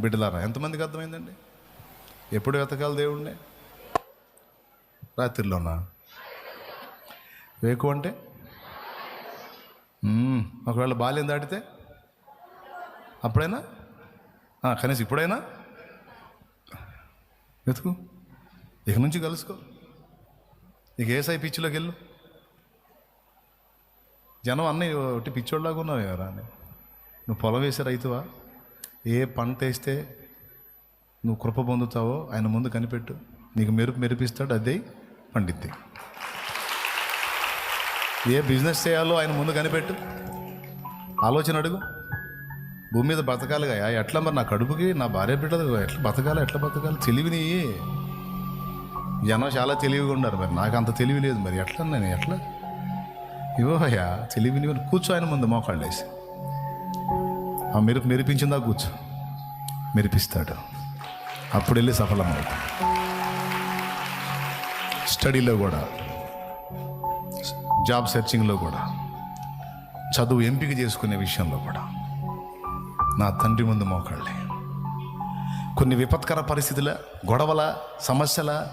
బిడ్డలారా ఎంతమందికి అర్థమైందండి? ఎప్పుడు వెతకాలి దేవుణ్ణి? రాత్రిలోనా? వేకు అంటే? ఒకవేళ బాల్యం దాటితే? అప్పుడైనా? కనీసం ఇప్పుడైనా? వెతుకు. ఇక నుంచి కలుసుకో. ఇక ఏ పిచ్చిలోకి వెళ్ళు. జనం అన్నీ ఒకటి పిచ్చోళ్ళలాగా ఉన్నావు ఎవరా అని నువ్వు పొలం వేసే రైతువా? ఏ పంట వేస్తే నువ్వు కృప పొందుతావో ఆయన ముందు కనిపెట్టు. నీకు మెరుపు మెరిపిస్తాడు అదే పండిద్ది ఏ బిజినెస్ చేయాలో ఆయన ముందు కనిపెట్టు. ఆలోచన అడుగు. భూమి మీద బతకాలిగా ఎట్లా మరి నా కడుపుకి నా భార్య బిడ్డలు ఎట్లా బతకాలి ఎట్లా బతకాలి? తెలివిని జనం చాలా తెలివిగా ఉన్నారు మరి. నాకు అంత తెలివి లేదు మరి. ఎట్లా నేను ఎట్లా? ఇవ్వయ్యా తెలివిని కూర్చో ఆయన ముందు మోకాళ్ళు వేసి. ఆ మెరుపు మెరిపించిందా కూర్చో. మెరిపిస్తాడు. అప్పుడు వెళ్ళి సఫలమవుతాడు. స్టడీలో కూడా జాబ్ సెర్చింగ్లో కూడా చదువు ఎంపిక చేసుకునే విషయంలో కూడా నా తండ్రి ముందు మోకాళ్ళే. కొన్ని విపత్కర పరిస్థితుల గొడవల సమస్యల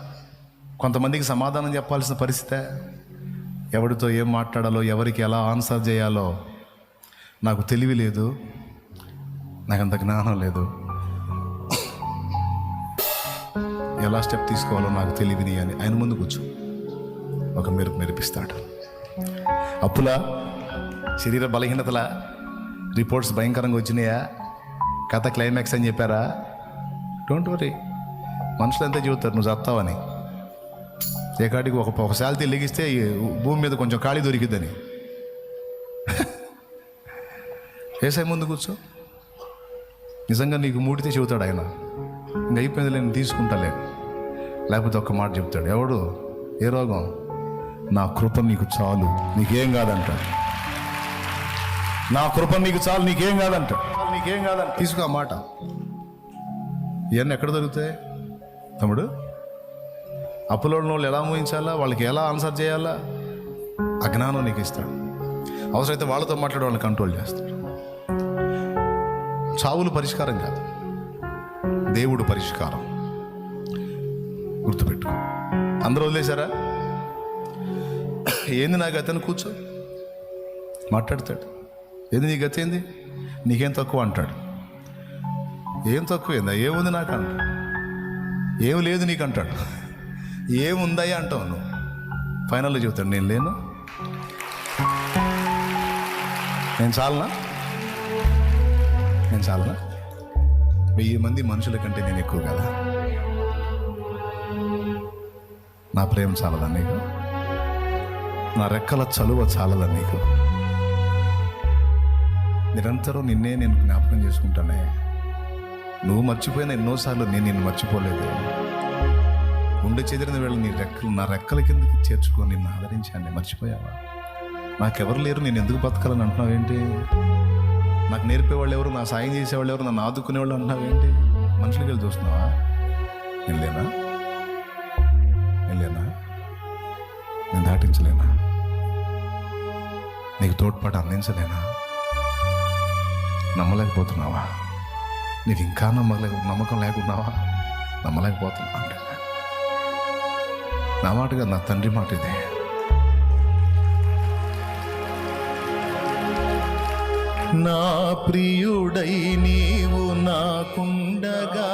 కొంతమందికి సమాధానం చెప్పాల్సిన పరిస్థితే ఎవరితో ఏం మాట్లాడాలో ఎవరికి ఎలా ఆన్సర్ చేయాలో నాకు తెలివి లేదు. నాకు అంత జ్ఞానం లేదు. ఎలా స్టెప్ తీసుకోవాలో నాకు తెలివిని అని ఆయన ముందు కూర్చో. ఒక మెరుపు మెరిపిస్తాడు. అప్పుల శరీర బలహీనతల రిపోర్ట్స్ భయంకరంగా వచ్చినాయా? కథ క్లైమాక్స్ అని చెప్పారా? డోంట్ వరీ మనుషులు ఎంత చెబుతారు నువ్వు చస్తావని. ఏ కాడికి ఒక ఒక శాలతీ లెగిస్తే భూమి మీద కొంచెం ఖాళీ దొరికిద్దని. వేసే ముందు కూర్చో. నిజంగా నీకు మూడితే చెబుతాడు ఆయన. ఇంక అయిపోయింది నేను తీసుకుంటాలే. లేకపోతే ఒక్క మాట చెప్తాడు. ఎవడు? ఏ రోగం? నా కృప నీకు చాలు నీకేం కాదంట. నా కృప నీకు చాలు నీకేం కాదంట. నీకేం కాదంట. తీసుకో ఆ మాట. ఇవన్నీ ఎక్కడ దొరుకుతాయి? తమ్ముడు అప్పులోని వాళ్ళు ఎలా మోహించాలా వాళ్ళకి ఎలా ఆన్సర్ చేయాలా? అజ్ఞానం నీకు ఇస్తాడు. అవసరమైతే వాళ్ళతో మాట్లాడే వాళ్ళని కంట్రోల్ చేస్తాడు. చావులు పరిష్కారం కాదు. దేవుడు పరిష్కారం. గుర్తుపెట్టుకో. అందరూ వదిలేశారా? ఏంది నా గతి అని కూర్చో? మాట్లాడతాడు. ఏంది నీ గతి ఏంది? నీకేం తక్కువ అంటాడు. ఏం తక్కువ ఏందా? ఏముంది నాకు అంటాడు ఏం లేదు నీకు అంటాడు. ఏముందయ్యా అంటావు నువ్వు? ఫైనల్లో చెబుతాడు నేను లేను. నేను చాలనా? నేను చాలా వెయ్యి మంది మనుషుల కంటే నేను ఎక్కువ కదా? నా ప్రేమ చాలదా నీకు? నా రెక్కల చలువ చాలదా నీకు? నిరంతరం నిన్నే నేను జ్ఞాపకం చేసుకుంటానే. నువ్వు మర్చిపోయిన ఎన్నోసార్లు నేను నిన్ను మర్చిపోలేదు. ఉండి చెదిరిన వేళ నీ రెక్కలు నా రెక్కల కిందకి చేర్చుకొని నిన్ను ఆదరించాను. మర్చిపోయావా? నాకెవరు లేరు? నేను ఎందుకు బతకాలని అంటున్నావేంటి? నాకు నేర్పేవాళ్ళు ఎవరు నా సాయం చేసేవాళ్ళు ఎవరు నన్ను ఆదుకునేవాళ్ళు ఏంటి? మనుషులకి వెళ్ళి చూస్తున్నావా? నేను లేనా నేను లేనా నేను దాటించలేనా? నీకు తోడ్పాటు అందించలేనా? నమ్మలేకపోతున్నావా? నీకు ఇంకా నమ్మలే నమ్మకం లేకున్నావా? నమ్మలేకపోతున్నా అంటే నా మాటగా నా తండ్రి మాట ఇదే నా ప్రియుడై నీవు నాకుండగా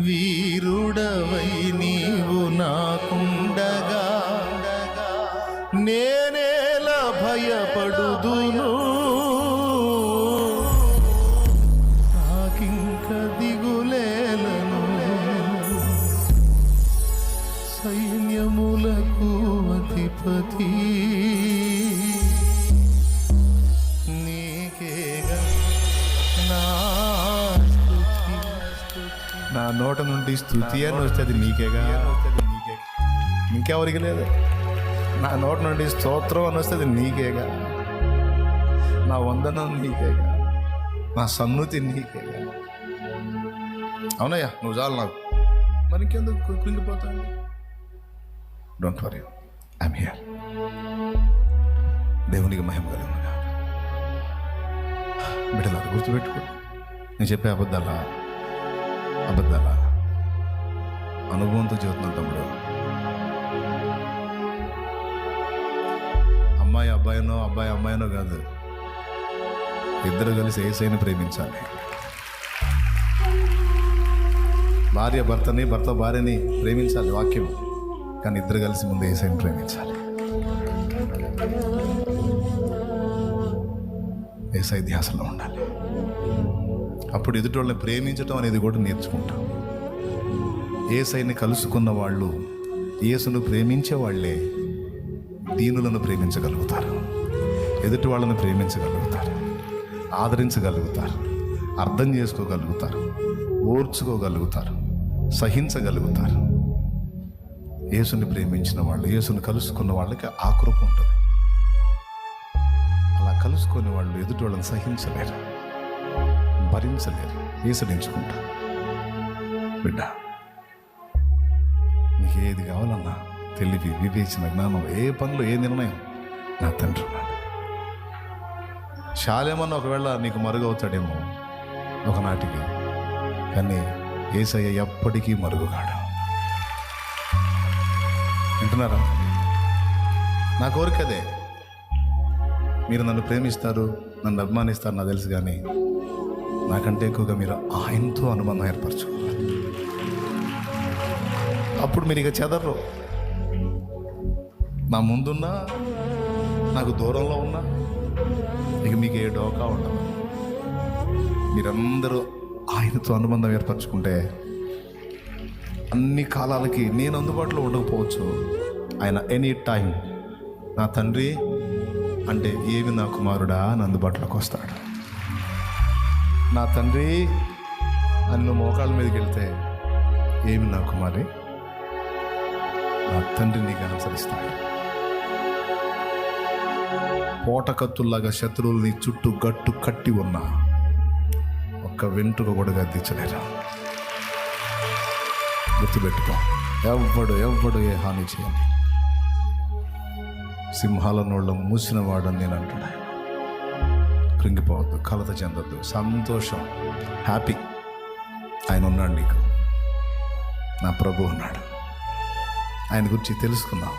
వీరుడవై నీవు నాకుండగా. నేనేల భయపడుదును. నాకింక దిగులేలను సైన్యములకు అధిపతి. నోట నుండి స్థుతి అని వస్తుంది నీకేగా? నీకే ఇంకెవరికి లేదు. నా నోట నుండి స్తోత్రం అని వస్తుంది నీకేగా? నా వందనం నీకేగా? నా సన్నుతి నీకేగా? అవునయ్యా నువ్వు చాలు నాకు. మరి కృంగిపోతాను డోంట్ వరీ ఐమ్ హియర్ దేవునికి మహిమ కలుగునుగా బిడ్డలు గుర్తుపెట్టుకో. నేను చెప్పే అబద్ధాలా? అబద్ధాలా? అనుభవంతో చదువుతున్నాను తమ్ముడు. అమ్మాయి అబ్బాయినో అబ్బాయి అమ్మాయినో కాదు. ఇద్దరు కలిసి ఏసైని ప్రేమించాలి? భార్య భర్తని భర్త భార్యని ప్రేమించాలి వాక్యం. కానీ ఇద్దరు కలిసి ముందు ఏసైని ప్రేమించాలి? ఏసై ధ్యాసలో ఉండాలి. అప్పుడు ఎదుటి వాళ్ళని ప్రేమించడం అనేది కూడా నేర్చుకుంటాం. ఏసైని కలుసుకున్న వాళ్ళు యేసును ప్రేమించే వాళ్ళే దీనులను ప్రేమించగలుగుతారు ఎదుటి వాళ్ళని ప్రేమించగలుగుతారు ఆదరించగలుగుతారు అర్థం చేసుకోగలుగుతారు ఓర్చుకోగలుగుతారు సహించగలుగుతారు. యేసుని ప్రేమించిన వాళ్ళు యేసుని కలుసుకున్న వాళ్ళకి ఆ కృప ఉంటుంది. అలా కలుసుకునే వాళ్ళు ఎదుటి వాళ్ళని సహించలేరు భరించలేరు ఈసడించుకుంటారు బిడ్డ నీకు ఏది కావాలన్నా తెలివి వివేచన జ్ఞానం ఏ పనులు ఏ నిర్ణయం? నా తండ్రి ఉన్నాడు. శాలేమన్న ఒకవేళ నీకు మరుగవుతాడేమో ఒకనాటికి. కానీ ఏసయ్య ఎప్పటికీ మరుగుగాడు. వింటున్నారా? నా కోరిక అదే. మీరు నన్ను ప్రేమిస్తారు నన్ను అభిమానిస్తారు నాకు తెలుసు కానీ నాకంటే ఎక్కువగా మీరు ఆయనతో అనుబంధం ఏర్పరచుకోవాలి. అప్పుడు మీరు ఇక చెదరరు. నా ముందున్నా నాకు దూరంలో ఉన్నా ఇక మీకు ఏ డోకా ఉండదు. మీరందరూ ఆయనతో అనుబంధం ఏర్పరచుకుంటే అన్ని కాలాలకి నేను అందుబాటులో ఉండకపోవచ్చు. ఆయన ఎనీ టైం నా తండ్రి అంటే ఏమి నా కుమారుడా అని అందుబాటులోకి వస్తాడు. నా తండ్రి అని మోకాళ్ళ మీదకి వెళ్తే ఏమి నా కుమారి? నా తండ్రి నీకు అనుసరిస్తాడు పోటకత్తుల్లాగా శత్రువుల్ని చుట్టూ గట్టు కట్టి ఉన్నా ఒక్క వెంట్రుక కూడా గద్దించలేరు గుర్తుపెట్టుకో ఎవ్వడు ఎవ్వడు ఏ హాని చేయండి సింహాల నోళ్ళ మూసిన వాడని నేను అంటాడు కృంగిపోవద్దు కలత చెందొద్దు సంతోషం హ్యాపీ ఆయన ఉన్నాడు నీకు. నా ప్రభు ఉన్నాడు. ఆయన గురించి తెలుసుకున్నాం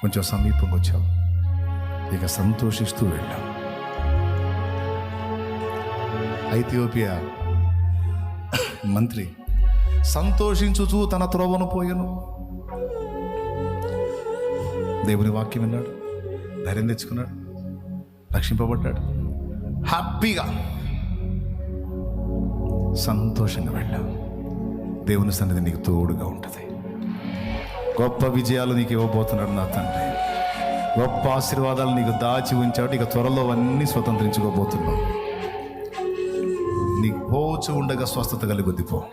కొంచెం సమీపంగా వచ్చాం ఇక సంతోషిస్తూ వెళ్ళాం. ఐథియోపియా మంత్రి సంతోషించుచు తన త్రోవను పోయాను. దేవుని వాక్యం విన్నాడు ధైర్యం తెచ్చుకున్నాడు రక్షింపబడ్డాడు. హ్యాపీగా సంతోషంగా వెళ్ళాం. దేవుని సన్నిధి నీకు తోడుగా ఉంటుంది. గొప్ప విజయాలు నీకు ఇవ్వబోతున్నాడు నా తండ్రి. గొప్ప ఆశీర్వాదాలు నీకు దాచి ఉంచాడు. ఇక త్వరలో అన్నీ స్వతంత్రించుకోబోతున్నావు. నీకు పోవచ్చు ఉండగా స్వస్థత కలుగుద్ది పో.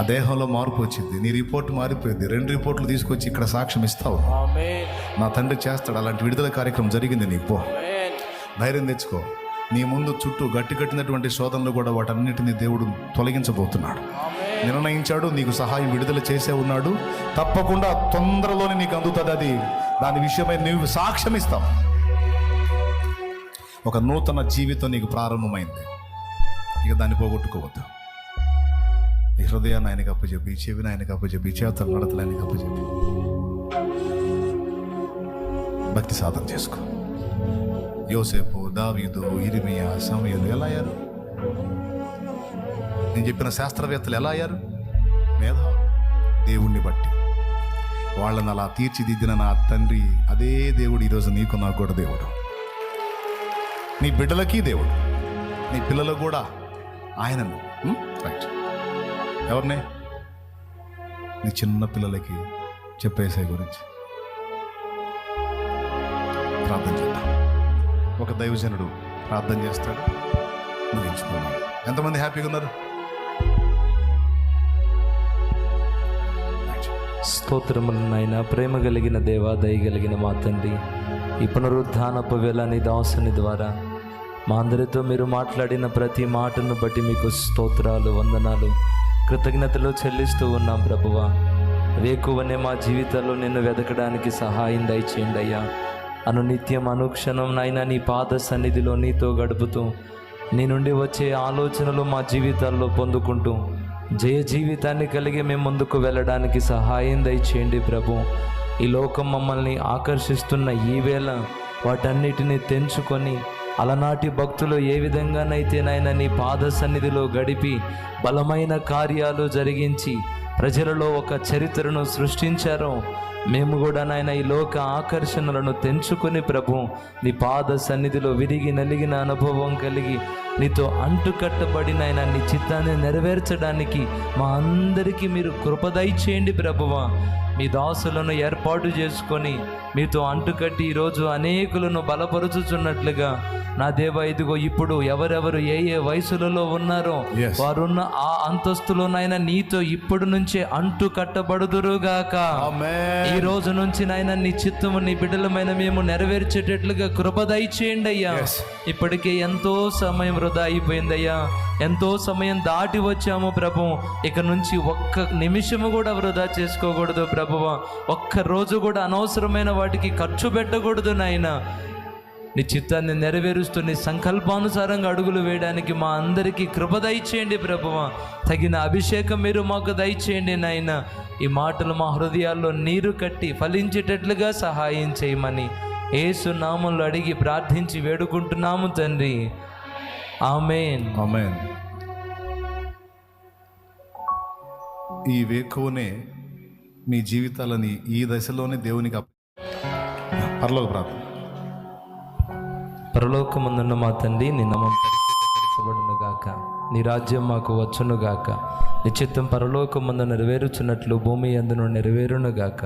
ఆ దేహంలో మార్పు వచ్చింది. నీ రిపోర్ట్ మారిపోయింది. రెండు రిపోర్ట్లు తీసుకొచ్చి ఇక్కడ సాక్ష్యం ఇస్తావు. నా తండ్రి చేస్తాడు. అలాంటి విడుదల కార్యక్రమం జరిగింది నీకు పో. ధైర్యం తెచ్చుకో. నీ ముందు చుట్టూ గట్టి కట్టినటువంటి శోధనలు కూడా వాటన్నిటిని దేవుడు తొలగించబోతున్నాడు. నిర్ణయించాడు నీకు సహాయం విడుదల చేసే ఉన్నాడు. తప్పకుండా తొందరలోనే నీకు అందుతుంది అది. దాని విషయమై నువ్వు సాక్ష్యం ఇస్తావు. ఒక నూతన జీవితం నీకు ప్రారంభమైంది. ఇక దాన్ని పోగొట్టుకోవద్దు. ఈ హృదయాన్ని ఆయనకు అప్పచెప్పి ఈ చెవిని ఆయనకు అప్పచెప్పి చేతలు నడతలు ఆయనకు అప్పచెప్పి భక్తి సాధన చేసుకో. యోసేపు దావీదు ఇరిమియా సమయలు ఎలా అయ్యారు? నేను చెప్పిన శాస్త్రవేత్తలు ఎలా అయ్యారు? మేధావులు. దేవుణ్ణి బట్టి. వాళ్ళని అలా తీర్చిదిద్దిన నా తండ్రి అదే దేవుడు ఈరోజు నీకు నాకు కూడా దేవుడు. నీ బిడ్డలకి దేవుడు. నీ పిల్లలకు కూడా ఆయనను. రైట్ ఎవరినే? నీ చిన్న పిల్లలకి చెప్పేసే గురించి. ప్రార్థన చేద్దాం. ఒక దైవజనుడు ప్రార్థన చేస్తాడు. ముగించుకున్నాడు ఎంతమంది హ్యాపీగా ఉన్నారు? స్తోత్రములనైనా ప్రేమ కలిగిన దేవా దయగలిగిన మా తండ్రి. ఈ పునరుద్ధానపు వేళ నీ దాసుని ద్వారా మా అందరితో మీరు మాట్లాడిన ప్రతి మాటను బట్టి మీకు స్తోత్రాలు వందనాలు. కృతజ్ఞతలు చెల్లిస్తూ ఉన్నాం ప్రభువ. వేకువనే మా జీవితాల్లో నిన్ను వెతకడానికి సహాయం దయచేయండి అయ్యా. అను నిత్యం అనుక్షణం నైనా నీ పాద సన్నిధిలో నీతో గడుపుతూ నీ నుండి వచ్చే ఆలోచనలు మా జీవితాల్లో పొందుకుంటూ జయ జీవితాన్ని కలిగి మేము ముందుకు వెళ్ళడానికి సహాయం దయచేయండి ప్రభు. ఈ లోకం మమ్మల్ని ఆకర్షిస్తున్న ఈ వేళ వాటన్నిటిని తెంచుకొని అలనాటి భక్తులు ఏ విధంగానైతే నాయన నీ పాద సన్నిధిలో గడిపి బలమైన కార్యాలు జరిగించి ప్రజలలో ఒక చరిత్రను సృష్టించారో మేము కూడా నాయన ఈ లోక ఆకర్షణలను తెంచుకొని ప్రభు నీ పాద సన్నిధిలో విరిగి నలిగిన అనుభవం కలిగి నీతో అంటుకట్టబడిన ఆయన నీ చిత్తాన్ని నెరవేర్చడానికి మా అందరికీ మీరు కృపదయ చేయండి ప్రభువా మీ దాసులను ఏర్పాటు చేసుకొని మీతో అంటుకట్టి ఈరోజు అనేకులను బలపరుచుచున్నట్లుగా నా దేవ ఇదిగో ఇప్పుడు ఎవరెవరు ఏ ఏ వయసులలో ఉన్నారో. వారున్న ఆ అంతస్తులోనైనా నీతో ఇప్పుడు నుంచే అంటు కట్టబడుదురుగాక ఈ రోజు నుంచి నాయన నీ చిత్తము నీ బిడ్డలమైన మేము నెరవేర్చేటట్లుగా కృపదయ చేయండి అయ్యా. ఇప్పటికే ఎంతో సమయం వృధా అయిపోయిందయ్యా. ఎంతో సమయం దాటి వచ్చాము ప్రభు. ఇక నుంచి ఒక్క నిమిషము కూడా వృధా చేసుకోకూడదు ప్రభువ. ఒక్క రోజు కూడా అనవసరమైన వాటికి ఖర్చు పెట్టకూడదు నాయన. నీ చిత్తాన్ని నెరవేరుస్తూ నీ సంకల్పానుసారంగా అడుగులు వేయడానికి మా అందరికీ కృప దయచేయండి ప్రభువ. తగిన అభిషేకం మీరు మాకు దయచేయండి నాయన. ఈ మాటలు మా హృదయాల్లో నీరు కట్టి ఫలించేటట్లుగా సహాయం చేయమని ఏసు నామంలో అడిగి ప్రార్థించి వేడుకుంటున్నాము తండ్రి. ఆమెన్ ఆమెన్ ఈ వేకువనే మీ జీవితాలని ఈ దశలోనే దేవునికి పర్లోక ప్రార్థన. పరలోకమందున్న మా తండ్రి నీ నామం పరిశుద్ధీకరించబడును గాక నీ రాజ్యం మాకు వచ్చును గాక నీ చిత్తం పరలోకమందు నెరవేరుచున్నట్లు భూమి అందును నెరవేరును గాక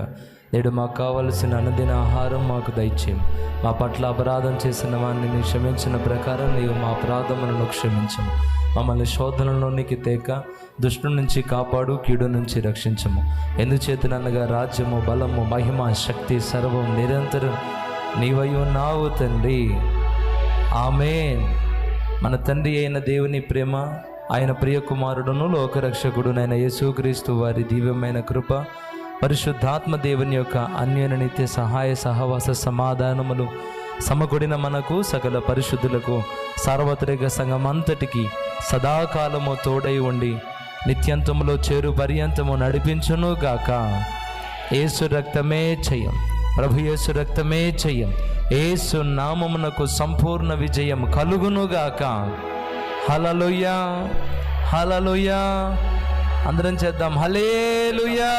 నేడు మాకు కావలసిన అనుదిన ఆహారం మాకు దయచేయం. మా పట్ల అపరాధం చేసిన వారిని నీ క్షమించిన ప్రకారం నీవు మా అపరాధములను క్షమించము. మమ్మల్ని శోధనలోనికి తేక దుష్టు నుంచి కాపాడు కీడు నుంచి రక్షించము. ఎందుచేతనగా రాజ్యము బలము మహిమ శక్తి సర్వం నిరంతరం నీవై ఉన్నావు తండ్రి. ఆమెన్. మన తండ్రి అయిన దేవుని ప్రేమ ఆయన ప్రియ కుమారుడును లోకరక్షకుడునైన యేసుక్రీస్తు వారి దివ్యమైన కృప పరిశుద్ధాత్మ దేవుని యొక్క అన్యోన్య నిత్య సహాయ సహవాస సమాధానములు సమకూడిన మనకు సకల పరిశుద్ధులకు సార్వత్రిక సంఘమంతటికి సదాకాలము తోడై ఉండి నిత్యంతములో చేరు పర్యంతము నడిపించును గాక. ఏసు రక్తమే చెయ్యం ప్రభు యేసు రక్తమే చెయ్యం ఏసు నామమునకు సంపూర్ణ విజయం కలుగునుగాక హలలుయా హలలుయా అందరం చేద్దాం. హలేలుయా